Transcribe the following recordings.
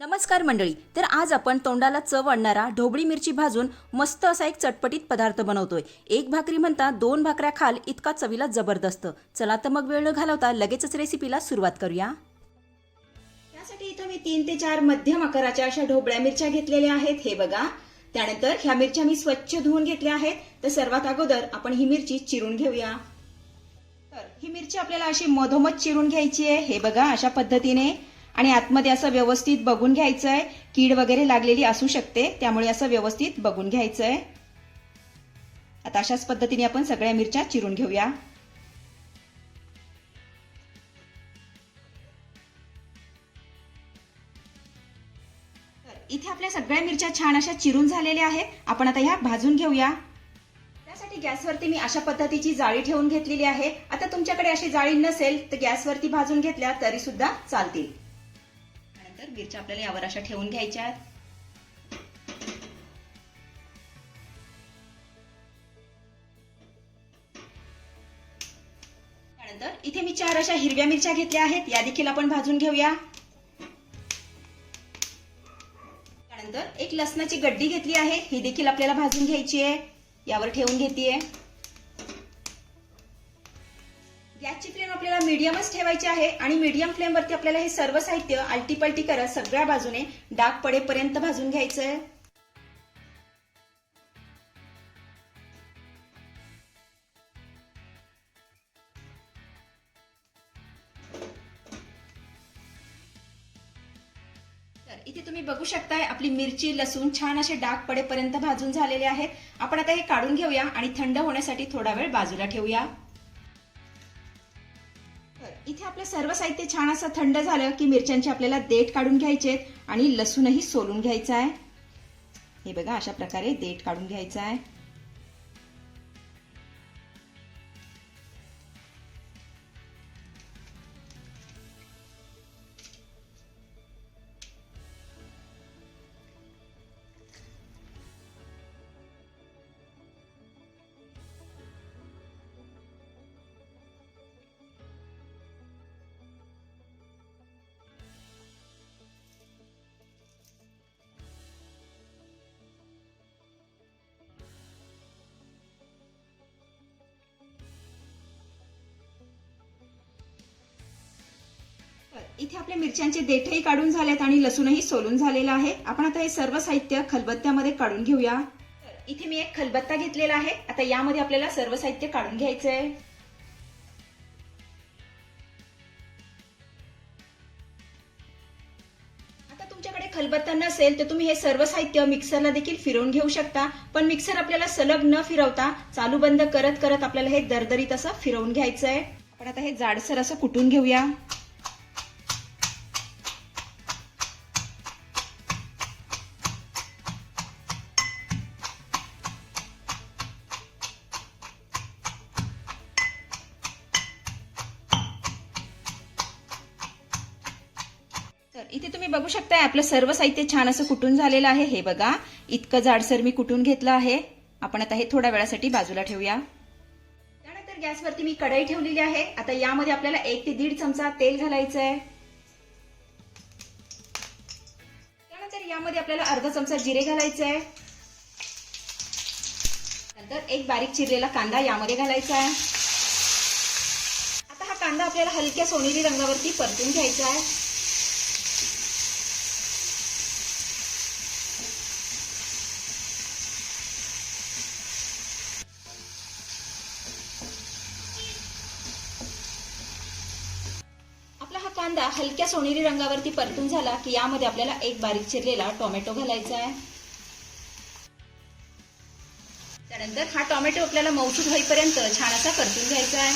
नमस्कार मंडळी तर आज आपण तोंडाला चव आणणारा ढोबळी मिरची भाजून मस्त असा एक चटपटीत पदार्थ बनवतोय. एक भाकरी म्हणता दोन भाकऱ्या खाल इतका चवीला जबरदस्त. चला तर मग वेळ न घालवता लगेचच रेसिपीला सुरुवात करूया. त्यासाठी इथं मी तीन ते चार मध्यम आकाराच्या अशा ढोबळ्या मिरच्या घेतलेल्या आहेत. हे बघा. त्यानंतर ह्या मिरच्या मी स्वच्छ धुवून घेतल्या आहेत. तर सर्वात अगोदर आपण ही मिरची चिरून घेऊया. तर ही मिरची आपल्याला अशी मधोमध चिरून घ्यायची आहे. हे बघा अशा पद्धतीने. आणि आतमध्ये असं व्यवस्थित बघून घ्यायचं आहे कीड वगैरे लागलेली असू शकते त्यामुळे असं व्यवस्थित बघून घ्यायचं आहे आता अशाच पद्धतीने आपण सगळ्या मिरच्या चिरून घेऊया. तर इथे आपल्या सगळ्या मिरच्या छान अशा चिरून झालेल्या आहेत. आपण आता ह्या भाजून घेऊया. त्यासाठी गॅसवरती मी अशा पद्धतीची जाळी ठेवून घेतलेली आहे. आता तुमच्याकडे अशी जाळी नसेल तर गॅसवरती भाजून घेतल्या तरी सुद्धा चालतील. झाल्यानंतर मिरच्या आपल्याला यावर अशा ठेवून घ्यायच्या आहेत. त्यानंतर इथे मी चार अशा हिरव्या मिरच्या घेतल्या आहेत. या देखील आपण भाजून घेऊया. त्यानंतर एक लसणाची गड्डी घेतली आहे. ही देखील आपल्याला भाजून घ्यायची आहे. यावर ठेवून घेतीये. गॅसची फ्लेम आपल्याला मीडियमच ठेवायची आहे आणि मीडियम फ्लेमवरती आपल्याला हे सर्व साहित्य अल्टीपल्टी करत सगळ्या बाजूने डाग पडेपर्यंत भाजून घ्यायचंय. तर इथे तुम्ही बघू शकताय आपली मिरची लसूण छान असे डाग पडेपर्यंत भाजून झालेले आहेत. आपण आता हे काढून घेऊया आणि थंड होण्यासाठी थोडा वेळ बाजूला ठेवूया. इथे आपलं सर्व साहित्य छान असं थंड झालं की मिरच्यांचे आपल्याला देठ काढून घ्यायचे आणि लसूणही सोलून घ्यायचा आहे. हे बघा अशा प्रकारे देठ काढून घ्यायचा आहे. इथे आपल्या मिरच्यांचे देठही काढून झालेत आणि लसूणही सोलून झालेलं आहे. आपण आता हे सर्व साहित्य खलबत्त्यामध्ये काढून घेऊया. इथे मी एक खलबत्ता घेतलेला आहे. आता यामध्ये आपल्याला सर्व साहित्य काढून घ्यायचं आहे आता तुमच्याकडे खलबत्ता नसेल तर तुम्ही हे सर्व साहित्य मिक्सरला देखील फिरवून घेऊ शकता. पण मिक्सर आपल्याला सलग न फिरवता चालू बंद करत करत आपल्याला हे दरदरीत असं फिरवून घ्यायचं आहे आपण आता हे जाडसर असं कुटून घेऊया. इथे तुम्ही बघू शकताय आपलं सर्व साहित्य छान असं कुटून झालेलं आहे. हे बघा इतकं जाडसर मी कुटून घेतलं आहे. आपण आता हे थोड्या वेळासाठी बाजूला ठेवूया. त्यानंतर गॅसवरती मी कढई ठेवलेली आहे. आता यामध्ये आपल्याला एक ते दीड चमचा तेल घालायचं आहे त्यानंतर यामध्ये आपल्याला अर्धा चमचा जिरे घालायचं आहे नंतर एक बारीक चिरलेला कांदा यामध्ये घालायचा आहे आता हा कांदा आपल्याला हलक्या सोनेरी रंगावरती परतून घ्यायचा आहे आपला हा कांदा हलक्या सोनेरी रंगावरती परतून झाला की यामध्ये आपल्याला एक बारीक चिरलेला टोमॅटो घालायचा आहे. त्यानंतर हा टोमॅटो आपल्याला मौसूद होईपर्यंत छान असा परतून घ्यायचा आहे.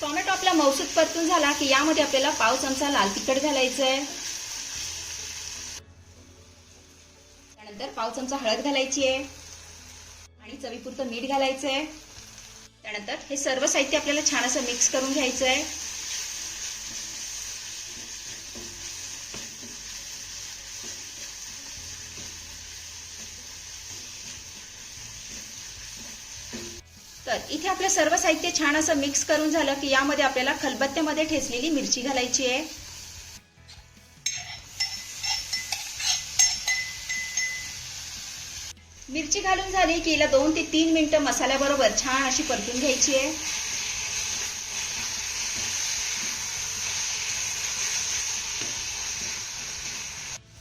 टोमॅटो आपला मौसूद परतून झाला की यामध्ये आपल्याला पाव चमचा लाल तिखट घालायचं आहे. त्यानंतर पाव चमचा हळद घालायची आहे. आणि चवीपुरतं मीठ घालायचं आहे त्यानंतर हे सर्व साहित्य आपल्याला छान असं मिक्स करून घ्यायचं आहे तर इथे आपलं सर्व साहित्य छान असं मिक्स करून झालं की यामध्ये आपल्याला खलबत्त्यामध्ये ठेचलेली मिरची घालायची आहे. मिरची घालून झाली की हिला दोन ते तीन मिनटं मसाल्याबरोबर छान अशी परतून घ्यायची आहे.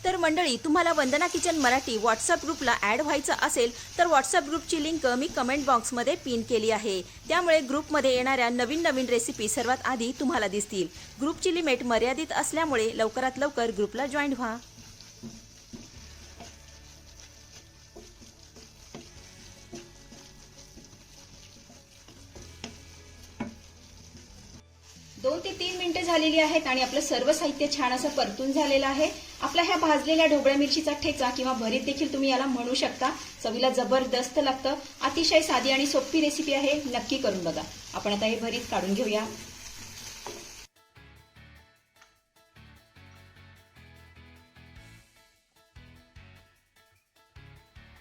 तर मंडळी तुम्हाला वंदना किचन मराठी व्हॉट्सअप ग्रुपला ॲड व्हायचं असेल तर व्हॉट्सअप ग्रुपची लिंक मी कमेंट बॉक्समध्ये पिन केली आहे. त्यामुळे ग्रुपमध्ये येणाऱ्या नवीन नवीन रेसिपी सर्वात आधी तुम्हाला दिसतील. ग्रुपची लिमिट मर्यादित असल्यामुळे लवकरात लवकर ग्रुपला जॉईन व्हा. दोन ते तीन मिनिटं झालेली आहेत आणि आपलं सर्व साहित्य छान असं परतून झालेलं आहे. आपल्या ह्या भाजलेल्या ढोबळ्या मिरचीचा ठेचा किंवा भरीत देखील तुम्ही याला म्हणू शकता. चवीला जबरदस्त लागतं. अतिशय साधी आणि सोपी रेसिपी आहे. नक्की करून बघा. आपण आता हे भरीत काढून घेऊया.